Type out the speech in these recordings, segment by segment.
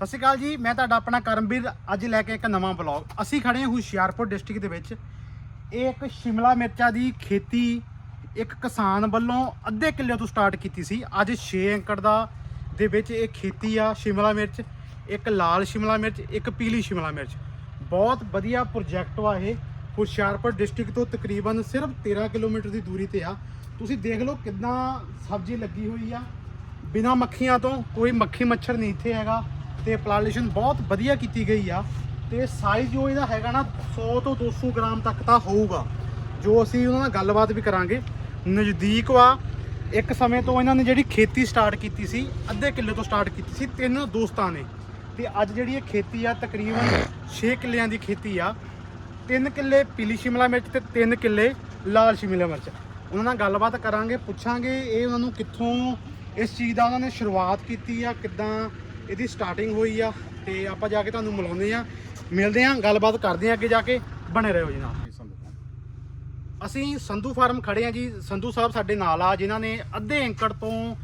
ਸਤਿ ਸ਼੍ਰੀ ਅਕਾਲ ਜੀ, ਮੈਂ ਤੁਹਾਡਾ ਆਪਣਾ ਕਰਮਵੀਰ, ਅੱਜ ਲੈ ਕੇ ਇੱਕ ਨਵਾਂ ਬਲੌਗ ਅਸੀਂ ਖੜੇ ਹਾਂ ਹੁਸ਼ਿਆਰਪੁਰ ਡਿਸਟ੍ਰਿਕਟ ਦੇ ਵਿੱਚ। ਇਹ ਇੱਕ ਸ਼ਿਮਲਾ ਮਿਰਚਾਂ ਦੀ ਖੇਤੀ ਇੱਕ ਕਿਸਾਨ ਵੱਲੋਂ ਅੱਧੇ ਕਿੱਲੇ ਤੋਂ ਸਟਾਰਟ ਕੀਤੀ ਸੀ। ਅੱਜ 6 ਏਕੜ ਦਾ ਦੇ ਵਿੱਚ ਇਹ ਖੇਤੀ ਆ, ਸ਼ਿਮਲਾ ਮਿਰਚ, ਇੱਕ ਲਾਲ ਸ਼ਿਮਲਾ ਮਿਰਚ, ਇੱਕ ਪੀਲੀ ਸ਼ਿਮਲਾ ਮਿਰਚ। ਬਹੁਤ ਵਧੀਆ ਪ੍ਰੋਜੈਕਟ ਵਾ ਇਹ। ਹੁਸ਼ਿਆਰਪੁਰ ਡਿਸਟ੍ਰਿਕਟ ਤੋਂ ਤਕਰੀਬਨ ਸਿਰਫ 13 ਕਿਲੋਮੀਟਰ ਦੀ ਦੂਰੀ ਤੇ ਆ। ਤੁਸੀਂ ਦੇਖ ਲਓ ਕਿੰਨਾ ਸਬਜ਼ੀ ਲੱਗੀ ਹੋਈ ਆ। ਬਿਨਾ ਮੱਖੀਆਂ ਤੋਂ ਕੋਈ ਮੱਖੀ ਮੱਛਰ ਨਹੀਂ ਇੱਥੇ ਹੈਗਾ। ਤੇ ਪਲਾਂਟੇਸ਼ਨ ਬਹੁਤ ਵਧੀਆ ਕੀਤੀ ਗਈ ਆ ਤੇ ਸਾਈਜ਼ ਜੋ ਇਹਦਾ ਹੈਗਾ ਨਾ 100 ਤੋਂ 200 ਗ੍ਰਾਮ ਤੱਕ ਤਾਂ ਹੋਊਗਾ। ਜੋ ਅਸੀਂ ਉਹਨਾਂ ਨਾਲ ਗੱਲਬਾਤ ਵੀ ਕਰਾਂਗੇ। ਨਜ਼ਦੀਕ ਵਾ, ਇੱਕ ਸਮੇਂ ਤੋਂ ਇਹਨਾਂ ਨੇ ਜਿਹੜੀ ਖੇਤੀ ਸਟਾਰਟ ਕੀਤੀ ਸੀ, ਅੱਧੇ ਕਿੱਲੇ ਤੋਂ ਸਟਾਰਟ ਕੀਤੀ ਸੀ, ਤਿੰਨ ਦੋਸਤਾਂ ਨੇ। ਤੇ ਅੱਜ ਜਿਹੜੀ ਇਹ ਖੇਤੀ ਆ, ਤਕਰੀਬਨ 6 ਕਿੱਲਿਆਂ ਦੀ ਖੇਤੀ ਆ। ਤਿੰਨ ਕਿੱਲੇ ਪੀਲੀ ਸ਼ਿਮਲਾ ਮਿਰਚ ਤੇ ਤਿੰਨ ਕਿੱਲੇ ਲਾਲ ਸ਼ਿਮਲਾ ਮਿਰਚ। ਉਹਨਾਂ ਨਾਲ ਗੱਲਬਾਤ ਕਰਾਂਗੇ, ਪੁੱਛਾਂਗੇ ਇਹ ਉਹਨਾਂ ਨੂੰ ਕਿੱਥੋਂ, ਇਸ ਚੀਜ਼ ਦਾ ਉਹਨਾਂ ਨੇ ਸ਼ੁਰੂਆਤ ਕੀਤੀ ਆ, ਕਿੱਦਾਂ ਇਹਦੀ ਸਟਾਰਟਿੰਗ ਹੋਈ ਆ ਤੇ ਆਪਾਂ ਜਾ ਕੇ ਤੁਹਾਨੂੰ ਮਿਲਾਉਂਦੇ ਆ ਮਿਲਦੇ ਆ ਗੱਲਬਾਤ ਕਰਦੇ ਆ ਅੱਗੇ ਜਾ ਕੇ। ਬਣੇ ਰਹੋ ਜੀ ਨਾਲ। ਅਸੀਂ ਸੰਧੂ ਫਾਰਮ ਖੜੇ ਆ ਜੀ। ਸੰਧੂ ਸਾਹਿਬ ਸਾਡੇ ਨਾਲ ਆ ਜਿਨ੍ਹਾਂ ਨੇ ਅੱਧੇ ਏਕੜ ਤੋਂ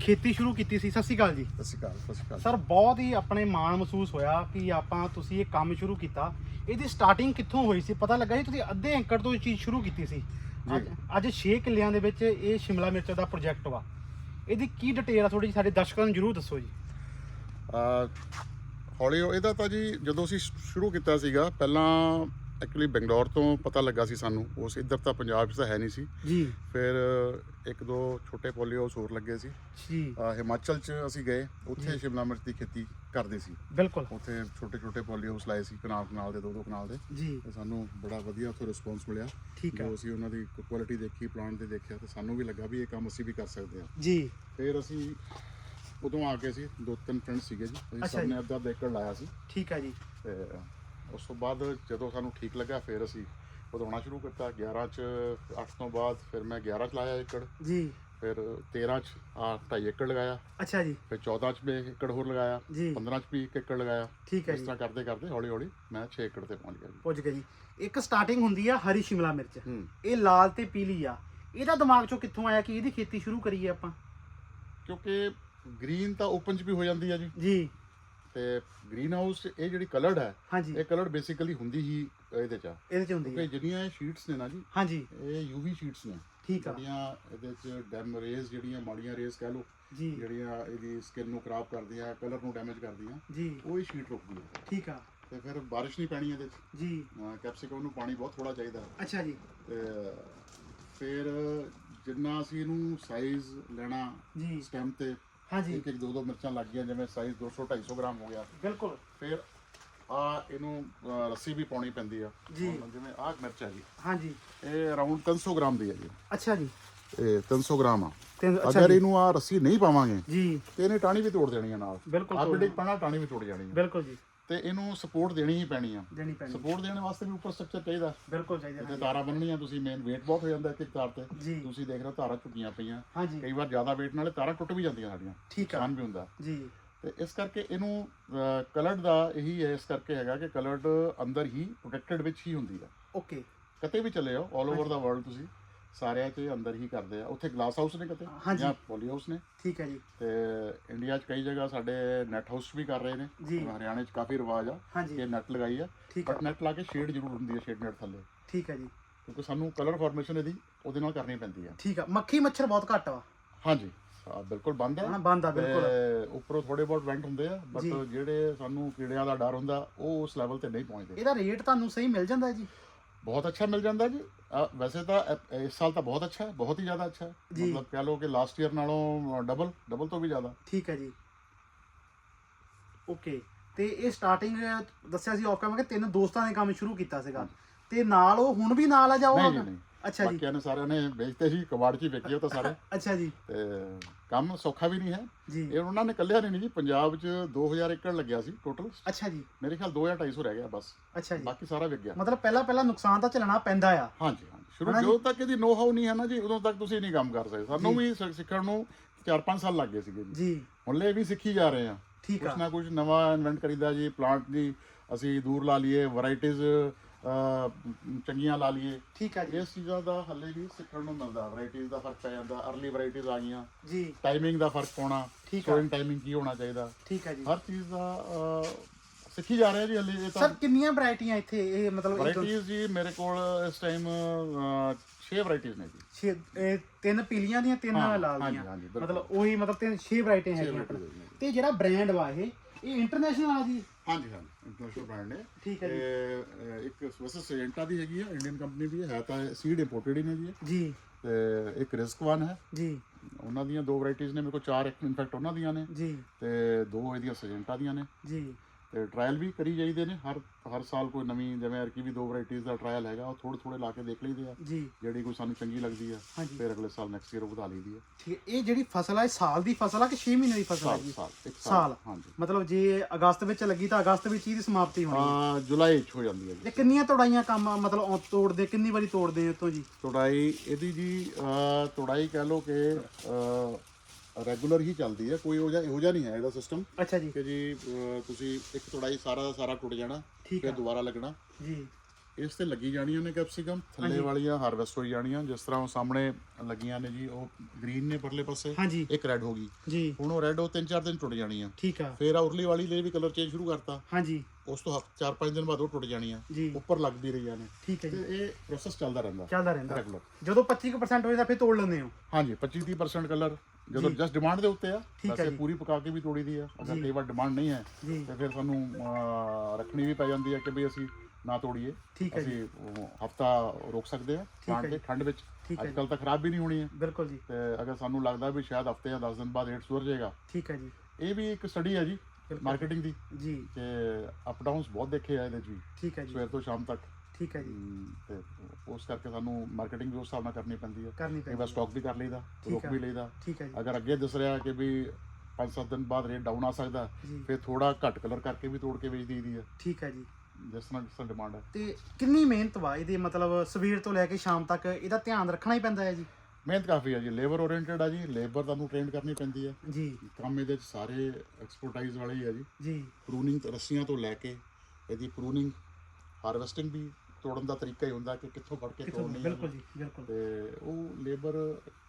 ਖੇਤੀ ਸ਼ੁਰੂ ਕੀਤੀ ਸੀ। ਸਤਿ ਸ਼੍ਰੀ ਅਕਾਲ ਜੀ। ਸਤਿ ਸ਼੍ਰੀ ਅਕਾਲ ਸਤਿ ਸ਼੍ਰੀ ਅਕਾਲ। ਸਰ ਬਹੁਤ ਹੀ ਆਪਣੇ ਮਾਣ ਮਹਿਸੂਸ ਹੋਇਆ ਕਿ ਆਪਾਂ ਤੁਸੀਂ ਇਹ ਕੰਮ ਸ਼ੁਰੂ ਕੀਤਾ। ਇਹਦੀ ਸਟਾਰਟਿੰਗ ਕਿੱਥੋਂ ਹੋਈ ਸੀ? ਪਤਾ ਲੱਗਾ ਜੀ ਤੁਸੀਂ ਅੱਧੇ ਏਕੜ ਤੋਂ ਇਹ ਚੀਜ਼ ਸ਼ੁਰੂ ਕੀਤੀ ਸੀ। ਅੱਜ ਅੱਜ 6 ਕਿੱਲਿਆਂ ਦੇ ਵਿੱਚ ਇਹ ਸ਼ਿਮਲਾ ਮਿਰਚ ਦਾ ਪ੍ਰੋਜੈਕਟ ਵਾ। ਇਹਦੀ ਕੀ ਡਿਟੇਲ ਆ? ਥੋੜੀ ਜਿਹੀ ਸਾਡੇ ਦਰਸ਼ਕਾਂ ਨੂੰ ਜਰੂਰ ਦੱਸੋ ਜੀ। ਹੌਲੀ ਇਹਦਾ ਤਾਂ ਜੀ ਜਦੋਂ ਅਸੀਂ ਸ਼ੁਰੂ ਕੀਤਾ ਸੀਗਾ ਪਹਿਲਾਂ ਐਕਚੁਅਲੀ ਬੰਗਲੌਰ ਤੋਂ ਪਤਾ ਲੱਗਾ ਸੀ ਸਾਨੂੰ ਉਸ ਇੱਧਰ ਤਾਂ ਪੰਜਾਬ 'ਚ ਤਾਂ ਹੈ ਨਹੀਂ ਸੀ। ਜੀ। ਫਿਰ ਇੱਕ ਦੋ ਛੋਟੇ ਪੋਲੀ ਹਾਊਸ ਹੋਰ ਲੱਗੇ ਸੀ। ਜੀ। ਹਿਮਾਚਲ 'ਚ ਅਸੀਂ ਗਏ ਉੱਥੇ। ਸ਼ਿਮਲਾ ਮਿਰਚ ਦੀ ਖੇਤੀ ਕਰਦੇ ਸੀ। ਬਿਲਕੁਲ। ਉੱਥੇ ਛੋਟੇ ਛੋਟੇ ਪੋਲੀ ਹਾਊਸ ਲਾਏ ਸੀ ਕਨਾਲ ਕਨਾਲ ਦੇ ਦੋ ਦੋ ਕਨਾਲ ਦੇ। ਜੀ। ਤੇ ਸਾਨੂੰ ਬੜਾ ਵਧੀਆ ਉੱਥੇ ਰਿਸਪੌਂਸ ਮਿਲਿਆ। ਠੀਕ ਜੋ ਅਸੀਂ ਉਹਨਾਂ ਦੀ ਕੁਆਲਿਟੀ ਦੇਖੀ ਪਲਾਂਟ ਦੇ ਦੇਖਿਆ ਤੇ ਸਾਨੂੰ ਵੀ ਲੱਗਾ ਵੀ ਇਹ ਕੰਮ ਅਸੀਂ ਵੀ ਕਰ ਸਕਦੇ ਹਾਂ। ਜੀ। ਫਿਰ ਅਸੀਂ ਉਦੋਂ ਆ ਕੇ ਸੀ ਦੋ ਤਿੰਨ ਫਰੈਂਡ ਸੀਗੇ ਜੀ। ਅਸੀਂ ਅੱਛਾ ਸਭ ਜੀ। ਨੇ ਅੱਧਾ ਅੱਧਾ ਏਕੜ ਲਾਇਆ ਸੀ। ਠੀਕ ਆ ਜੀ। ਤੇ ਉਸ ਤੋਂ ਬਾਅਦ ਜਦੋਂ ਸਾਨੂੰ ਠੀਕ ਲੱਗਾ ਫਿਰ ਅਸੀਂ ਵਧਾਉਣਾ ਸ਼ੁਰੂ ਕੀਤਾ। 11 ਚ 8 ਤੋਂ ਬਾਅਦ ਫਿਰ ਮੈਂ 11 ਚ ਲਾਇਆ ਏਕੜ। ਜੀ। ਫਿਰ 13 ਚ ਆ 2.5 ਏਕੜ ਲਗਾਇਆ। ਅੱਛਾ ਜੀ। ਫਿਰ 14 ਚ ਵੀ ਇੱਕ ਏਕੜ ਹੋਰ ਲਗਾਇਆ। ਜੀ। 15 ਚ ਵੀ ਇੱਕ ਏਕੜ ਲਗਾਇਆ। ਠੀਕ ਹੈ ਇਸ ਜੀ। ਤਰ੍ਹਾਂ ਕਰਦੇ ਕਰਦੇ ਹੌਲੀ ਹੌਲੀ ਮੈਂ 6 ਏਕੜ ਤੇ ਪਹੁੰਚ ਗਿਆ ਜੀ। ਪੁੱਜ ਗਏ ਜੀ। ਇੱਕ ਸਟਾਰਟਿੰਗ ਹੁੰਦੀ ਆ ਹਰੀ ਸ਼ਿਮਲਾ ਮਿਰਚ। ਹੂੰ। ਇਹ ਲਾਲ ਤੇ ਪੀਲੀ ਆ। ਇਹਦਾ ਦਿਮਾਗ ਚੋਂ ਕਿੱਥੋਂ ਆਇਆ ਕਿ ਇਹਦੀ ਖੇਤੀ ਸ਼ੁਰੂ ਕਰੀਏ ਆਪਾਂ? ਕਿਉਂਕਿ ਗ੍ਰੀਨ ਤਾਂ ਓਪਨ ਚ ਵੀ ਹੋ ਜਾਂਦੀ ਹੈ ਜੀ। ਜੀ। ਤੇ ਗ੍ਰੀਨ ਹਾਊਸ ਇਹ ਜਿਹੜੀ ਕਲਰਡ ਹੈ ਹਾਂਜੀ। ਇਹ ਕਲਰਡ ਬੇਸਿਕਲੀ ਹੁੰਦੀ ਹੀ ਇਹਦੇ ਚ ਆ। ਇਹਦੇ ਚ ਹੁੰਦੀ ਕਿਉਂਕਿ ਹੈ ਜਿਹੜੀਆਂ ਸ਼ੀਟਸ ਨੇ ਨਾ ਜੀ ਹਾਂਜੀ। ਇਹ ਯੂਵੀ ਸ਼ੀਟਸ ਨੇ। ਠੀਕ ਆ। ਜਿਹੜੀਆਂ ਇਹਦੇ ਚ ਡੈਮ ਰੇਜ਼ ਜਿਹੜੀਆਂ ਮਾੜੀਆਂ ਰੇਜ਼ ਕਹਿ ਲਓ ਜੀ। ਜਿਹੜੀਆਂ ਇਹਦੀ ਸਕਿਨ ਨੂੰ ਖਰਾਬ ਕਰਦੀਆਂ ਕਲਰ ਨੂੰ ਡੈਮੇਜ ਕਰਦੀਆਂ ਜੀ। ਉਹ ਹੀ ਸ਼ੀਟ ਰੋਕਦੀ ਹੈ ਠੀਕ ਆ। ਤੇ ਫਿਰ ਬਾਰਿਸ਼ ਨਹੀਂ ਪੈਣੀ ਇਹਦੇ ਚ। ਜੀ। ਕੈਪਸਿਕਮ ਨੂੰ ਪਾਣੀ ਬਹੁਤ ਥੋੜਾ ਚਾਹੀਦਾ। ਅੱਛਾ ਜੀ। ਤੇ ਫਿਰ ਜਿੰਨਾ ਅਸੀਂ ਇਹਨੂੰ ਸਾਈਜ਼ ਲੈਣਾ ਜੀ। ਸਟੈਮ ਤੇ ਹਾਂਜੀ। ਇੱਕ ਇੱਕ ਦੋ ਦੋ ਮਿਰਚਾਂ ਲੱਗ ਗਈਆਂ ਜਿਵੇਂ ਸਾਈਜ਼ 200 250 ਗ੍ਰਾਮ ਹੋ ਗਿਆ। ਬਿਲਕੁਲ। ਫਿਰ ਆ ਇਹਨੂੰ ਅਹ, ਰੱਸੀ ਵੀ ਪਾਉਣੀ ਪੈਂਦੀ ਆ। ਜੀ। ਹੁਣ ਜਿਵੇਂ ਆਹ ਮਿਰਚ ਹੈ ਜੀ। ਹਾਂਜੀ। ਇਹ ਅਰਾਊਂਡ 300 ਗ੍ਰਾਮ ਦੀ ਹੈ ਜੀ। ਅੱਛਾ ਜੀ। ਇਹ 300 ਗ੍ਰਾਮ ਆ। ਅੱਛਾ ਅਗਰ ਜੀ। ਇਹਨੂੰ ਆ ਰੱਸੀ ਨਹੀਂ ਪਾਵਾਂਗੇ ਜੀ। ਤੇ ਇਹਨੇ ਟਾਣੀ ਵੀ ਤੋੜ ਦੇਣੀ ਆ ਨਾਲ। ਬਿਲਕੁਲ ਆ ਤੋੜ ਟਾਣੀ ਵੀ ਤੋੜ ਜਾਣੀ ਆ। ਬਿਲਕੁਲ ਜੀ। ਤੇ ਇਹਨੂੰ ਸਪੋਰਟ ਦੇਣੀ ਹੀ ਪੈਣੀ ਆ। ਦੇਣੀ ਪੈਣੀ ਸਪੋਰਟ ਦੇਣ ਵਾਸਤੇ ਵੀ ਉੱਪਰ ਸਟਰਕਚਰ ਚਾਹੀਦਾ। ਬਿਲਕੁਲ ਚਾਹੀਦਾ ਤੇ ਤਾਰਾਂ ਬੰਨਣੀਆਂ ਤੁਸੀਂ ਮੇਨ weight ਬਹੁਤ ਹੋ ਜਾਂਦਾ ਇੱਕ ਇੱਕ ਤਾਰ ਤੇ। ਜੀ। ਤੁਸੀਂ ਦੇਖ ਰਹੇ ਹੋ ਤਾਰਾਂ ਝੁਕੀਆਂ ਪਈਆਂ। ਹਾਂਜੀ। ਕਈ ਵਾਰ ਜ਼ਿਆਦਾ weight ਨਾਲੇ ਤਾਰਾਂ ਟੁੱਟ ਵੀ ਜਾਂਦੀਆਂ ਸਾਡੀਆਂ। ਠੀਕ ਆ। ਨੁਕਸਾਨ ਵੀ ਹੁੰਦਾ। ਜੀ। ਤੇ ਇਸ ਕਰਕੇ ਇਹਨੂੰ ਕਲਰਡ ਦਾ ਇਹੀ ਹੈ ਇਸ ਕਰਕੇ ਹੈਗਾ ਕਿ ਕਲਰਡ ਅੰਦਰ ਹੀ ਪ੍ਰੋਟੈਕਟਡ ਵਿੱਚ ਹੀ ਹੁੰਦੀ ਆ ਓਕੇ ਕਿਤੇ ਵੀ ਚਲੇ ਜਾਓ 올 ਓਵਰ ਦਾ ਵਰਲਡ ਤੁਸੀਂ। ਸਾਰਿਆਂ 'ਚ ਅੰਦਰ ਹੀ ਕਰਦੇ ਆ। ਉੱਥੇ ਗਲਾਸ ਹਾਊਸ ਨੇ ਕਿਤੇ? ਹਾਂਜੀ। ਜਾਂ ਪੋਲੀ ਹਾਊਸ ਨੇ? ਠੀਕ ਹੈ ਜੀ। ਤੇ ਇੰਡੀਆ 'ਚ ਕਈ ਜਗ੍ਹਾ ਸਾਡੇ ਨੈਟ ਹਾਊਸ ਵੀ ਕਰ ਰਹੇ ਨੇ। ਜੀ। ਹਰਿਆਣੇ 'ਚ ਕਾਫੀ ਰਿਵਾਜ ਆ ਹਾਂਜੀ। ਕਿ ਨੈਟ ਲਗਾਈ ਆ। ਠੀਕ ਆ। ਬਟ ਨੈਟ ਲਾ ਕੇ ਸ਼ੇਡ ਜ਼ਰੂਰ ਹੁੰਦੀ ਹੈ ਸ਼ੇਡ ਨੈਟ ਥੱਲੇ। ਠੀਕ ਹੈ ਜੀ। ਕਿਉਂਕਿ ਸਾਨੂੰ ਕਲਰ ਫਾਰਮੇਸ਼ਨ ਇਹਦੀ ਉਹਦੇ ਨਾਲ ਕਰਨੀ ਪੈਂਦੀ ਆ। ਠੀਕ ਆ। ਮੱਖੀ ਮੱਛਰ ਬਹੁਤ ਘੱਟ ਵਾ ਹਾਂਜੀ। ਹਾਂ, ਬਿਲਕੁਲ ਬੰਦ ਹਨਾ ਹੈ ਬੰਦ ਆ ਬਿਲਕੁਲ। ਤੇ ਉੱਪਰੋਂ ਥੋੜੇ ਬਹੁਤ ਵੈਂਟ ਹੁੰਦੇ ਆ ਬਟ ਜੀ। ਜਿਹੜੇ ਸਾਨੂੰ ਕੀੜਿਆਂ ਦਾ ਡਰ ਹੁੰਦਾ ਉਹ ਉਸ ਲੈਵਲ ਤੇ ਨਹੀਂ ਪਹੁੰਚਦੇ। ਇਹਦਾ ਰੇਟ ਤੁਹਾਨੂੰ ਸਹੀ ਮਿਲ ਜਾਂਦਾ ਹੈ ਜੀ। ਬਹੁਤ ਅੱਛਾ ਮਿਲ ਜਾਂਦਾ ਜੀ। ਵੈਸੇ ਤਾਂ ਇਸ ਸਾਲ ਤਾਂ ਬਹੁਤ ਅੱਛਾ ਹੈ ਬਹੁਤ ਹੀ ਜ਼ਿਆਦਾ ਅੱਛਾ ਹੈ। ਮਤਲਬ ਕਹ ਲਓ ਕਿ ਲਾਸਟ ਈਅਰ ਨਾਲੋਂ ਡਬਲ ਡਬਲ ਤੋਂ ਵੀ ਜ਼ਿਆਦਾ। ਠੀਕ ਹੈ ਜੀ। ਓਕੇ ਤੇ ਇਹ ਸਟਾਰਟਿੰਗ ਦੱਸਿਆ ਸੀ ਆਫ ਕਿ ਤਿੰਨ ਦੋਸਤਾਂ ਨੇ ਕੰਮ ਸ਼ੁਰੂ ਕੀਤਾ ਸੀਗਾ। ਤੇ ਨਾਲ ਉਹ ਹੁਣ ਵੀ ਨਾਲ ਆ ਜਾਓ ਨਹੀਂ ਜੀ ਨਹੀਂ। ਅੱਛਾ ਜੀ। ਬਾਕੀਆਂ ਨੇ ਸਾਰਿਆਂ ਨੇ ਵੇਚਤੇ ਸੀ ਕਬਾੜ 'ਚ ਹੀ ਵੇਚੇ ਉਹ ਤਾਂ ਸਾਰੇ। ਅੱਛਾ ਜੀ। ਤੇ ਕੰਮ ਸੌਖਾ ਵੀ ਨਹੀਂ ਹੈ। ਜੀ। ਇਹ ਉਹਨਾਂ ਨੇ ਕੱਲਿਆ ਨਹੀਂ ਜੀ ਪੰਜਾਬ 'ਚ 2000 ਏਕੜ ਲੱਗਿਆ ਸੀ ਟੋਟਲ ਅੱਛਾ ਜੀ। ਮੇਰੇ ਖਿਆਲ 2250 ਰਹਿ ਗਿਆ ਬਸ। ਅੱਛਾ ਜੀ। ਬਾਕੀ ਸਾਰਾ ਵਿਕ ਗਿਆ। ਮਤਲਬ ਪਹਿਲਾਂ ਪਹਿਲਾਂ ਨੁਕਸਾਨ ਤਾਂ ਝੱਲਣਾ ਪੈਂਦਾ ਆ। ਹਾਂਜੀ ਹਾਂਜੀ। ਸ਼ੁਰੂ ਜੀ? ਜਦੋਂ ਤੱਕ ਇਹਦੀ ਨੋ ਹਾਊ ਨਹੀਂ ਹੈ ਨਾ ਜੀ ਉਦੋਂ ਤੱਕ ਤੁਸੀਂ ਨਹੀਂ ਕੰਮ ਕਰ ਸਕਦੇ। ਸਾਨੂੰ ਜੀ। ਵੀ ਸਿੱਖਣ ਨੂੰ 4-5 ਸਾਲ ਲੱਗ ਗਏ ਸੀਗੇ ਜੀ। ਜੀ। ਹੁਣੇ ਵੀ ਸਿੱਖੀ ਜਾ ਰਹੇ ਆ। ਠੀਕ ਕੁਛ ਆ ਨਾ ਕੁਛ ਨਵਾਂ ਇਨਵੈਂਟ ਕਰੀਦਾ ਜੀ ਪਲਾਂਟ ਦੀ ਅਸੀਂ ਦੂਰ ਲਾ ਲਈਏ ਵੈਰਾਈਟੀਆਂ ਅਹ, ਚੰਗੀਆਂ ਲਾ ਲਈਏ। ਠੀਕ ਹੈ ਜੀ। ਇਸ ਚੀਜ਼ਾਂ ਦਾ ਹੱਲੇ ਵੀ ਸਿੱਖਣ ਨੂੰ ਮਿਲਦਾ। ਵੈਰਾਈਟੀਆਂ ਦਾ ਫ਼ਰਕ ਪੈ ਜਾਂਦਾ। ਅਰਲੀ ਵੈਰਾਈਟੀਆਂ ਆ ਗਈਆਂ। ਜੀ। ਟਾਈਮਿੰਗ ਦਾ ਫ਼ਰਕ ਪਾਉਣਾ। ਠੀਕ। ਸੋਇੰਗ ਟਾਈਮਿੰਗ ਕੀ ਹੋਣਾ ਚਾਹੀਦਾ। ਠੀਕ ਹੈ ਜੀ। ਹਰ ਚੀਜ਼ ਦਾ ਸਿੱਖੀ ਜਾ ਰਿਹਾ ਜੀ ਹੱਲੇ। ਇਹ ਤਾਂ ਸਰ ਕਿੰਨੀਆਂ ਵੈਰਾਈਟੀਆਂ ਇੱਥੇ? ਇਹ ਮਤਲਬ ਵੈਰਾਈਟੀਆਂ ਜੀ ਮੇਰੇ ਕੋਲ ਇਸ ਟਾਈਮ 6 ਵੈਰਾਈਟੀਆਂ ਨੇ ਜੀ। ਛੇ ਇਹ ਤਿੰਨ ਪੀਲੀਆਂ ਦੀਆਂ ਤਿੰਨ ਹਾਂ, ਲਾਲ ਦੀਆਂ। ਮਤਲਬ ਉਹੀ ਮਤਲਬ ਤਿੰਨ ਛੇ ਵੈਰਾਈਟੀਆਂ। ਹੈਗੀਆਂ। ਤੇ ਜਿਹੜਾ ਬ੍ਰਾਂਡ ਵਾ ਇਹ ਇਹ ਇੰਟਰਨੈਸ਼ਨਲ ਆ ਜੀ? ਹਾਂਜੀ ਹਾਂਜੀ ਇੰਟਰਨੈਸ਼ਨਲ ਬ੍ਰਾਂਡ ਨੇ। ਠੀਕ ਹੈ ਜੀ। ਤੇ ਅਹ, ਇੱਕ ਸਵਿਸ ਸੇਜੈਂਟਾ ਦੀ ਹੈਗੀ ਆ ਇੰਡੀਅਨ ਕੰਪਨੀ ਦੀ ਹੈ ਤਾਂ ਸੀਡ ਇੰਪੋਰਟਡ ਹੀ ਨੇ ਜੀ ਇਹ। ਜੀ। ਤੇ ਇੱਕ ਰਿਸਕ ਵਨ ਹੈ। ਜੀ। ਉਹਨਾਂ ਦੀਆਂ ਦੋ ਵੈਰਾਈਟੀਆਂ ਨੇ ਮੇਰੇ ਕੋਲ ਚਾਰ ਇਨਫੈਕਟ ਉਹਨਾਂ ਦੀਆਂ ਨੇ। ਜੀ। ਤੇ ਦੋ ਇਹਦੀਆਂ ਸਜੈਂਟਾ ਦੀਆਂ ਨੇ। ਜੀ। ਤੇ ਟ੍ਰਾਇਲ ਵੀ ਕਰੀ ਜਾਈਦੇ ਨੇ। ਹਰ ਹਰ ਸਾਲ ਕੋਈ ਨਵੀਂ ਜਿਵੇਂ ਅਰਕੀ ਵੀ ਦੋ ਵੈਰਾਈਟੀਆਂ ਦਾ ਟ੍ਰਾਇਲ ਹੈਗਾ ਉਹ ਥੋੜੇ ਥੋੜੇ ਲਾ ਕੇ ਦੇਖ ਲਈਦੇ ਆ। ਜੀ। ਜਿਹੜੀ ਕੋਈ ਸਾਨੂੰ ਚੰਗੀ ਲੱਗਦੀ ਆ ਹਾਂਜੀ। ਫਿਰ ਅਗਲੇ ਸਾਲ ਨੈਕਸਟ ਈਅਰ ਵਧਾ ਲਈਦੀ ਆ। ਠੀਕ ਹੈ। ਇਹ ਜਿਹੜੀ ਫਸਲ ਹੈ ਇਹ ਸਾਲ ਦੀ ਫਸਲ ਆ ਕਿ 6 ਮਹੀਨੇ ਦੀ ਫਸਲ ਹੈ ਸਾਲ ਜੀ? ਸਾਲ ਇੱਕ ਸਾਲ। ਸਾਲ। ਹਾਂਜੀ। ਮਤਲਬ ਜੇ ਅਗਸਤ ਵਿੱਚ ਲੱਗੀ ਤਾਂ ਅਗਸਤ ਵਿੱਚ ਹੀ ਦੀ ਸਮਾਪਤੀ ਹੋਣੀ ਹੈ। ਆ ਜੁਲਾਈ ਚ ਹੋ ਜਾਂਦੀ ਹੈ ਜੀ। ਤੇ ਕਿੰਨੀਆਂ ਤੋੜਾਈਆਂ ਕੰਮ ਆ, ਮਤਲਬ ਉਹ ਤੋੜਦੇ ਕਿੰਨੀ ਵਾਰੀ ਤੋੜਦੇ ਹੋ ਤੋਂ ਜੀ? ਤੋੜਾਈ ਇਹਦੀ ਜੀ ਅਹ, ਤੋੜਾਈ ਕਹਿ ਲਓ ਕਿ ਰੈਗੂਲਰ ਹੀ ਚੱਲਦੀ ਹੈ ਕੋਈ ਇਹੋ ਜਿਹਾ ਇਹੋ ਜਿਹਾ ਨਹੀਂ ਹੈ ਇਹਦਾ ਸਿਸਟਮ ਅੱਛਾ ਜੀ। ਕਿ ਜੀ ਅਹ, ਤੁਸੀਂ ਇੱਕ ਤੋੜਾਈ ਸਾਰਾ ਦਾ ਸਾਰਾ ਟੁੱਟ ਜਾਣਾ ਠੀਕ ਫਿਰ ਆ। ਦੁਬਾਰਾ ਲੱਗਣਾ। ਜੀ। ਇਸ ਤੇ ਲੱਗੀ ਜਾਣੀਆਂ ਨੇ ਕੈਪਸਿਕਮ ਥੱਲੇ ਵਾਲੀਆਂ ਹਾਰਵੈਸਟ ਹੋਈ ਜਾਣੀਆਂ ਜਿਸ ਤਰ੍ਹਾਂ ਉਹ ਸਾਹਮਣੇ ਲੱਗੀਆਂ ਨੇ ਜੀ ਉਹ ਗ੍ਰੀਨ ਨੇ ਪਰਲੇ ਪਾਸੇ ਹਾਂਜੀ। ਇੱਕ ਰੈੱਡ ਹੋ ਗਈ। ਜੀ। ਹੁਣ ਉਹ ਰੈੱਡ ਉਹ ਤਿੰਨ ਚਾਰ ਦਿਨ ਟੁੱਟ ਜਾਣੀਆਂ। ਠੀਕ ਆ। ਫਿਰ ਆ ਉਰਲੀ ਵਾਲੀ ਲਈ ਵੀ ਕਲਰ ਚੇਂਜ ਸ਼ੁਰੂ ਕਰਤਾ। ਹਾਂਜੀ। ਉਸ ਤੋਂ ਹਫ- ਚਾਰ ਪੰਜ ਦਿਨ ਬਾਅਦ ਉਹ ਟੁੱਟ ਜਾਣੀਆਂ। ਜੀ। ਉੱਪਰ ਲੱਗ ਵੀ ਰਹੀਆਂ ਨੇ। ਠੀਕ ਹੈ ਤੇ ਜੀ ਇਹ ਪ੍ਰੋਸੈਸ ਚੱਲਦਾ ਰਹਿੰਦਾ। ਚੱਲਦਾ ਰਹਿੰਦਾ। ਰੈਗੂਲਰ ਜਦੋਂ 25% ਹੋ ਜਾਂਦਾ ਫਿਰ ਤੋੜ ਲੈਂਦੇ ਹੋ। ਹਾਂਜੀ 25 30% ਕਲਰ ਜਦੋਂ ਜਸਟ ਡਿਮਾਂਡ ਦੇ ਉੱਤੇ ਆ ਠੀਕ ਹੈ ਵੈਸੇ ਜੀ। ਪੂਰੀ ਪਕਾ ਕੇ ਵੀ ਤੋੜੀ ਦੀ ਆ। ਅਗਰ ਕਈ ਵਾਰ ਡਿਮਾਂਡ ਨਹੀਂ ਹੈ ਜੀ। ਤੇ ਫਿਰ ਸਾਨੂੰ ਅਹ, ਰੱਖਣੀ ਵੀ ਪੈ ਜਾਂਦੀ ਹੈ ਕਿ ਵੀ ਅਸੀਂ ਨਾ ਤੋੜੀਏ। ਠੀਕ ਹੈ ਜੀ। ਅਸੀਂ ਹਫਤਾ ਰੋਕ ਸਕਦੇ ਆ ਖਾਣ ਹੈ ਤੇ ਠੰਡ ਵਿੱਚ। ਠੀਕ ਹੈ ਅੱਜ ਕੱਲ ਤਾਂ ਖਰਾਬ ਵੀ ਨਹੀਂ ਹੋਣੀ ਹੈ। ਬਿਲਕੁਲ ਜੀ। ਤੇ ਅਗਰ ਸਾਨੂੰ ਲੱਗਦਾ ਵੀ ਸ਼ਾਇਦ ਹਫ਼ਤੇ ਜਾਂ 10 ਦਿਨ ਬਾਅਦ ਰੇਟ ਸੁਧਰ ਜਾਏਗਾ। ਠੀਕ ਹੈ ਜੀ। ਇਹ ਵੀ ਇੱਕ ਸਟੱਡੀ ਹੈ ਜੀ ਬਿਲਕੁਲ। ਮਾਰਕੀਟਿੰਗ ਦੀ। ਜੀ। ਕਿ ਅਪ ਡਾਊਨਸ ਬਹੁਤ ਦੇਖੇ ਆ ਇਹਦੇ 'ਚ ਵੀ। ਠੀਕ ਹੈ ਜੀ। ਸਵੇਰ ਤੋਂ ਸ਼ਾਮ ਤੱਕ। ਠੀਕ ਹੈ ਜੀ। ਤੇ ਉਸ ਕਰਕੇ ਸਾਨੂੰ ਮਾਰਕੀਟਿੰਗ ਵੀ ਉਸ ਹਿਸਾਬ ਨਾਲ ਕਰਨੀ ਪੈਂਦੀ ਹੈ। ਕਰਨੀ ਕਈ ਵਾਰ ਪੈਂਦੀ ਸਟਾਕ ਵੀ ਕਰ ਲਈਦਾ ਠੀਕ ਰੋਕ ਹੈ। ਵੀ ਲਈਦਾ। ਠੀਕ ਹੈ ਜੀ। ਅਗਰ ਅੱਗੇ ਦਿਸ ਰਿਹਾ ਕਿ ਵੀ 5-7 ਦਿਨ ਬਾਅਦ ਰੇਟ ਡਾਊਨ ਆ ਸਕਦਾ ਜੀ। ਫਿਰ ਥੋੜਾ ਘੱਟ ਕਲਰ ਕਰਕੇ ਵੀ ਤੋੜ ਕੇ ਵੇਚ ਦਈਦੀ ਹੈ। ਠੀਕ ਹੈ ਜੀ। ਜਿਸ ਤਰ੍ਹਾਂ ਜਿਸ ਤਰ੍ਹਾਂ ਡਿਮਾਂਡ ਹੈ। ਤੇ ਕਿੰਨੀ ਮਿਹਨਤ ਵਾ ਇਹਦੇ? ਮਤਲਬ ਸਵੇਰ ਤੋਂ ਲੈ ਕੇ ਸ਼ਾਮ ਤੱਕ ਇਹਦਾ ਧਿਆਨ ਰੱਖਣਾ ਹੀ ਪੈਂਦਾ ਹੈ ਜੀ। ਮਿਹਨਤ ਕਾਫੀ ਹੈ ਜੀ। ਲੇਬਰ ਓਰੀਐਂਟਡ ਆ ਜੀ। ਲੇਬਰ ਤੁਹਾਨੂੰ ਟ੍ਰੇਨ ਕਰਨੀ ਪੈਂਦੀ ਹੈ। ਜੀ। ਕੰਮ ਇਹਦੇ ਚ ਸਾਰੇ ਐਕਸਪਰਟਾਈਜ਼ ਵਾਲੇ ਹੀ ਆ ਜੀ। ਜੀ। ਪ੍ਰੂਨਿੰਗ ਰੱਸੀਆਂ ਤੋਂ ਲੈ ਕੇ ਇਹਦੀ ਪ੍ਰੂਨਿੰਗ ਹਾਰਵੈਸਟਿੰਗ ਵੀ ਤੋੜਨ ਦਾ ਤਰੀਕਾ ਹੀ ਹੁੰਦਾ ਕਿ ਕਿੱਥੋਂ ਫੜ ਕੇ ਤੋੜਨੀ ਹੈ ਬਿਲਕੁਲ ਜੀ ਬਿਲਕੁਲ ਤੇ ਉਹ ਲੇਬਰ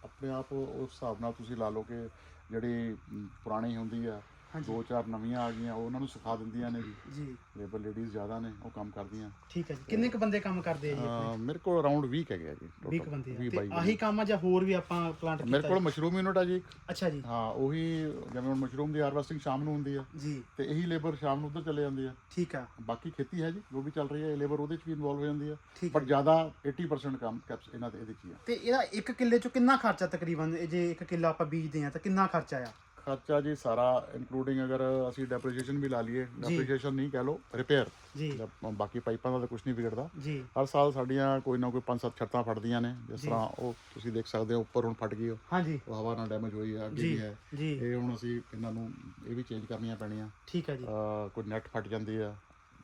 ਆਪਣੇ ਆਪ ਉਸ ਹਿਸਾਬ ਨਾਲ ਤੁਸੀਂ ਲਾ ਲਓ ਕਿ ਜਿਹੜੀ ਪੁਰਾਣੀ ਹੁੰਦੀ ਆ। ਦੋ ਚਾਰ ਨਵੀਆਂ ਆ ਗਈਆਂ ਉਹ ਉਹਨਾਂ ਨੂੰ ਸਿਖਾ ਦਿੰਦੀਆਂ ਨੇ। ਜੀ। ਜੀ ਲੇਬਰ ਲੇਡੀਜ਼ ਜ਼ਿਆਦਾ ਨੇ ਉਹ ਕੰਮ ਕਰਦੀਆਂ। ਠੀਕ ਹੈ ਜੀ। ਕਿੰਨੇ ਕ ਬੰਦੇ ਕੰਮ ਕਰਦੇ ਆ ਜੀ ਅਹ ਮੇਰੇ ਕੋਲ ਅਰਾਊਂਡ 20 ਹੈਗੇ ਆ ਜੀ 20 ਕੁ ਬੰਦੇ ਆ। 20 ਤੇ ਬਾਈ ਆਹੀ ਕੰਮ ਆ ਜਾਂ ਹੋਰ ਵੀ ਆਪਾਂ ਪਲਾਂਟ ਮੇਰੇ ਕੀਤਾ ਕੋਲ ਜੀ? ਮਸ਼ਰੂਮ ਯੂਨਿਟ ਆ ਜੀ ਇੱਕ। ਅੱਛਾ ਜੀ। ਹਾਂ ਉਹੀ ਜਿਵੇਂ ਹੁਣ ਮਸ਼ਰੂਮ ਦੀ ਹਾਰਵੈਸਟਿੰਗ ਸ਼ਾਮ ਨੂੰ ਹੁੰਦੀ ਆ। ਜੀ। ਤੇ ਇਹੀ ਲੇਬਰ ਸ਼ਾਮ ਨੂੰ ਉੱਧਰ ਚਲੇ ਜਾਂਦੀ ਆ। ਠੀਕ ਆ। ਬਾਕੀ ਖੇਤੀ ਹੈ ਜੀ ਜੋ ਵੀ ਚੱਲ ਰਹੀ ਹੈ ਲੇਬਰ ਉਹਦੇ ਚ ਵੀ ਇਨਵੋਲਵ ਹੋ ਜਾਂਦੀ ਆ। ਠੀਕ ਪਰ ਜ਼ਿਆਦਾ 80% ਕੰਮ ਕੈਪਸ ਇਹਨਾਂ ਦੇ ਇਹਦੇ ਚ ਹੀ ਆ। ਤੇ ਇਹਦਾ ਇੱਕ ਕਿੱਲੇ ਚੋਂ ਕਿੰਨਾ ਖਰਚਾ ਤਕਰੀਬਨ? ਇਹ ਜੇ ਇੱਕ ਕਿੱਲਾ ਆਪਾਂ ਬੀਜਦੇ ਆ ਤਾਂ ਕਿੰਨਾ ਖਰਚਾ ਆ? ਖਰਚਾ ਜੀ ਸਾਰਾ ਇਨਕਲੂਡਿੰਗ ਅਗਰ ਅਸੀਂ ਡੈਪਰੀਸ਼ੀਏਸ਼ਨ ਵੀ ਲਾ ਲਈਏ ਡੈਪਰੀਸ਼ੀਏਸ਼ਨ ਨਹੀਂ ਕਹਿ ਲਓ ਰਿਪੇਅਰ ਜੀ। ਬਾਕੀ ਪਾਈਪਾਂ ਦਾ ਤਾਂ ਕੁਝ ਨਹੀਂ ਵਿਗੜਦਾ। ਜੀ। ਹਰ ਸਾਲ ਸਾਡੀਆਂ ਕੋਈ ਨਾ ਕੋਈ ਪੰਜ ਸੱਤ ਛੱਤਾਂ ਫਟਦੀਆਂ ਨੇ ਜਿਸ ਤਰ੍ਹਾਂ ਉਹ ਤੁਸੀਂ ਦੇਖ ਸਕਦੇ ਹੋ ਉੱਪਰ ਹੁਣ ਫਟ ਗਈ ਉਹ। ਹਾਂਜੀ। ਹਵਾ ਨਾਲ ਡੈਮੇਜ ਹੋਈ ਆ ਅੱਗੇ ਹੈ। ਇਹ ਹੁਣ ਅਸੀਂ ਇਹਨਾਂ ਨੂੰ ਇਹ ਵੀ ਚੇਂਜ ਕਰਨੀਆਂ ਪੈਣੀਆਂ। ਠੀਕ ਹੈ ਜੀ। ਕੋਈ ਨੈਟ ਫਟ ਜਾਂਦੀ ਆ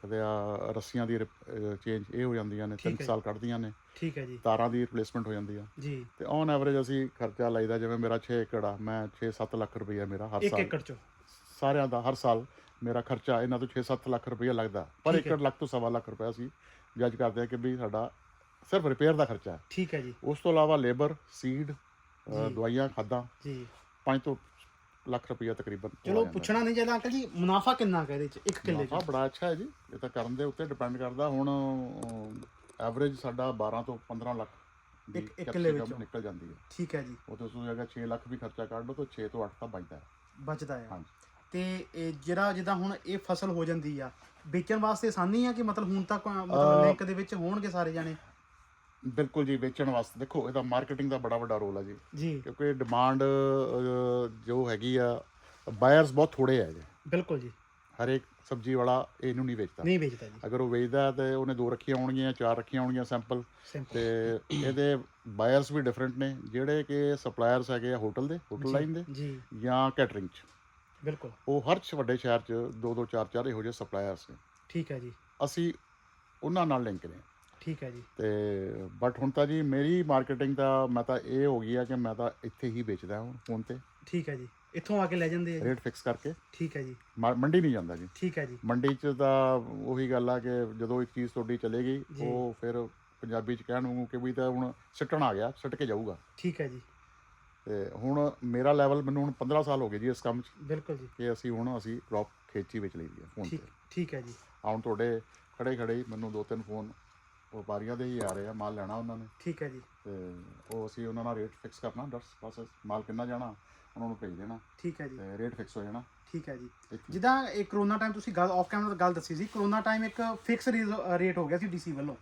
ਕਦੇ ਆ ਰੱਸੀਆਂ ਦੀ ਚੇਂਜ ਇਹ ਹੋ ਜਾਂਦੀਆਂ ਨੇ ਤਿੰਨ ਠੀਕ ਹੈ। ਸਾਲ ਕੱਢਦੀਆਂ ਨੇ। ਠੀਕ ਹੈ ਜੀ। ਤਾਰਾਂ ਦੀ ਰਿਪਲੇਸਮੈਂਟ ਹੋ ਜਾਂਦੀ ਆ। ਜੀ। ਤੇ ਔਨ ਐਵਰੇਜ ਅਸੀਂ ਖਰਚਾ ਲਾਈਦਾ ਜਿਵੇਂ ਮੇਰਾ 6 ਏਕੜ ਆ ਮੈਂ 6-7 ਲੱਖ ਰੁਪਈਆ ਮੇਰਾ ਹਰ ਸਾਲ। ਏਕੜ ਚੋਂ। ਸਾਰਿਆਂ ਦਾ ਹਰ ਸਾਲ ਮੇਰਾ ਖਰਚਾ ਇਹਨਾਂ ਤੋਂ 6-7 ਲੱਖ ਰੁਪਈਆ ਲੱਗਦਾ। ਪਰ। ਏਕੜ ਲੱਖ ਤੋਂ ਸਵਾ ਲੱਖ ਰੁਪਇਆ ਅਸੀਂ ਜੱਜ ਕਰਦੇ ਹਾਂ ਕਿ ਵੀ ਸਾਡਾ ਸਿਰਫ ਰਿਪੇਅਰ ਦਾ ਖਰਚਾ ਹੈ। ਠੀਕ ਹੈ ਜੀ। ਉਸ ਤੋਂ ਇਲਾਵਾ ਲੇਬਰ ਸੀਡ ਦਵਾਈਆਂ ਖਾਦਾਂ ਜੀ। 5 ਤੋਂ ਲੱਖ ਰੁਪਈਆ ਤਕਰੀਬਨ ਹੋ ਚਲੋ। ਪੁੱਛਣਾ ਨਹੀਂ ਚਾਹੀਦਾ ਅੰਕਲ ਜੀ ਮੁਨਾਫਾ ਕਿੰਨਾ ਕੁ ਇਹਦੇ ਚ? ਇੱਕ ਕਿੱਲੇ ਚ? ਬੜਾ ਅੱਛਾ ਹੈ ਜੀ ਇਹ ਤਾਂ ਕਰਨ ਦੇ ਉੱਤੇ ਡਿਪੈਂਡ ਕਰਦਾ। ਹੁਣ ਐਵਰੇਜ ਸਾਡਾ 12 ਤੋਂ 15 ਲੱਖ ਇੱਕ- ਇੱਕ ਕਿੱਲੇ ਵਿੱਚੋਂ। ਨਿਕਲ ਜਾਂਦੀ ਹੈ। ਠੀਕ ਹੈ ਜੀ। ਉਹ ਤੋਂ ਤੁਸੀਂ ਅਗਰ 6 ਲੱਖ ਵੀ ਖਰਚਾ ਕੱਢ ਲਓ ਤਾਂ 6 ਤੋਂ 8 ਤਾਂ ਬਚਦਾ ਹੈ। ਬਚਦਾ ਆ ਹਾਂਜੀ। ਤੇ ਇਹ ਜਿਹੜਾ ਜਿੱਦਾਂ ਹੁਣ ਇਹ ਫਸਲ ਹੋ ਜਾਂਦੀ ਆ ਵੇਚਣ ਵਾਸਤੇ ਆਸਾਨੀ ਆ ਕਿ ਮਤਲਬ ਹੁਣ ਤੱਕ ਮਤਲਬ ਲਿੰਕ ਦੇ ਵਿੱਚ ਹੋਣਗੇ ਸਾਰੇ ਜਾਣੇ? ਬਿਲਕੁਲ ਜੀ ਵੇਚਣ ਵਾਸਤੇ। ਦੇਖੋ ਇਹਦਾ ਮਾਰਕੀਟਿੰਗ ਦਾ ਬੜਾ ਵੱਡਾ ਰੋਲ ਹੈ ਜੀ। ਜੀ। ਕਿਉਂਕਿ ਡਿਮਾਂਡ ਜੋ ਹੈਗੀ ਆ ਬਾਇਰਸ ਬਹੁਤ ਥੋੜੇ ਆ ਜੀ ਬਿਲਕੁਲ ਜੀ। ਹਰੇਕ ਸਬਜ਼ੀ ਵਾਲਾ ਇਹਨੂੰ ਨਹੀਂ ਵੇਚਦਾ। ਨਹੀਂ ਵੇਚਦਾ ਜੀ। ਅਗਰ ਉਹ ਵੇਚਦਾ ਤੇ ਉਹਨੇ ਦੋ ਰੱਖੀਆਂ ਹੋਣਗੀਆਂ ਚਾਰ ਰੱਖੀਆਂ ਹੋਣਗੀਆਂ ਸੈਂਪਲ ਤੇ ਇਹਦੇ ਬਾਇਰਸ ਵੀ ਡਿਫਰੈਂਟ ਨੇ। ਜਿਹੜੇ ਕਿ ਸਪਲਾਇਰਸ ਹੈਗੇ ਆ ਹੋਟਲ ਦੇ ਹੋਟਲ ਲਾਈਨ ਦੇ ਜੀ। ਜਾਂ ਕੈਟਰਿੰਗ ਚ। ਬਿਲਕੁਲ। ਉਹ ਹਰ ਵੱਡੇ ਸ਼ਹਿਰ ਚ ਦੋ ਦੋ ਚਾਰ ਚਾਰ ਇਹੋ ਜਿਹੇ ਸਪਲਾਇਰਸ ਨੇ। ਠੀਕ ਹੈ ਜੀ। ਅਸੀਂ ਉਹਨਾਂ ਨਾਲ ਲਿੰਕ ਨੇ। ਠੀਕ ਹੈ ਜੀ। ਤੇ ਬਟ ਹੁਣ ਤਾਂ ਜੀ ਮੇਰੀ ਮਾਰਕੀਟਿੰਗ ਤਾਂ ਮੈਂ ਤਾਂ ਇਹ ਹੋ ਗਈ ਆ ਕਿ ਮੈਂ ਤਾਂ ਇੱਥੇ ਹੀ ਵੇਚਦਾ ਹਾਂ ਹੁਣ ਤੇ। ਠੀਕ ਹੈ ਜੀ। ਇੱਥੋਂ ਆ ਕੇ ਲੈ ਜਾਂਦੇ ਆ। ਰੇਟ ਫਿਕਸ ਕਰਕੇ। ਠੀਕ ਹੈ ਜੀ। ਮਾ- ਮੰਡੀ ਨਹੀਂ ਜਾਂਦਾ ਜੀ। ਠੀਕ ਹੈ ਜੀ। ਮੰਡੀ 'ਚ ਤਾਂ ਉਹੀ ਗੱਲ ਆ ਕਿ ਜਦੋਂ ਇੱਕ ਚੀਜ਼ ਤੁਹਾਡੀ ਚਲੇਗੀ ਜੀ। ਉਹ ਫਿਰ ਪੰਜਾਬੀ 'ਚ ਕਹਿਣ ਨੂੰ ਕਿ ਵੀ ਤਾਂ ਹੁਣ ਸਿੱਟਣ ਆ ਗਿਆ ਸਿੱਟ ਕੇ ਜਾਊਗਾ। ਠੀਕ ਹੈ ਜੀ। ਤੇ ਹੁਣ ਮੇਰਾ ਲੈਵਲ ਮੈਨੂੰ ਹੁਣ 15 ਸਾਲ ਹੋ ਗਏ ਜੀ ਇਸ ਕੰਮ 'ਚ। ਬਿਲਕੁਲ ਜੀ। ਕਿ ਅਸੀਂ ਹੁਣ ਅਸੀਂ ਕ੍ਰੌਪ ਖੇਤੀ ਵਿੱਚ ਲਈ ਦੀ ਹੈ ਫੋਨ ਤੇ। ਠੀਕ ਠੀਕ ਹੈ ਜੀ। ਆ ਹੁਣ ਤੁਹਾਡੇ ਖੜੇ ਖੜੇ ਮੈਨੂੰ ਦੋ ਤਿੰਨ ਫੋਨ ਵਪਾਰੀਆਂ ਦੇ ਹੀ ਆ ਰਹੇ ਆ ਮਾਲ ਲੈਣਾ ਉਹਨਾਂ ਨੇ। ਠੀਕ ਹੈ ਜੀ। ਤੇ ਉਹ ਅਸੀਂ ਉਹਨਾਂ ਨਾਲ ਰੇਟ ਫਿਕਸ ਕਰਨਾ ਦਸ ਬਸ ਮਾਲ ਕਿੰਨਾ ਜਾਣਾ ਉਹਨਾਂ ਨੂੰ ਭੇਜ ਦੇਣਾ। ਠੀਕ ਹੈ ਜੀ। ਤੇ ਰੇਟ ਫਿਕਸ ਹੋ ਜਾਣਾ। ਠੀਕ ਹੈ ਜੀ। ਜਿੱਦਾਂ ਇਹ ਕਰੋਨਾ ਟਾਈਮ ਤੁਸੀਂ ਗੱਲ ਆਫ ਕੈਮਰਾ ਗੱਲ ਦੱਸੀ ਸੀ ਕਰੋਨਾ ਟਾਈਮ ਇੱਕ ਫਿਕਸ ਰੇਟ ਹੋ ਗਿਆ ਸੀ ਡੀਸੀ ਵੱਲੋਂ।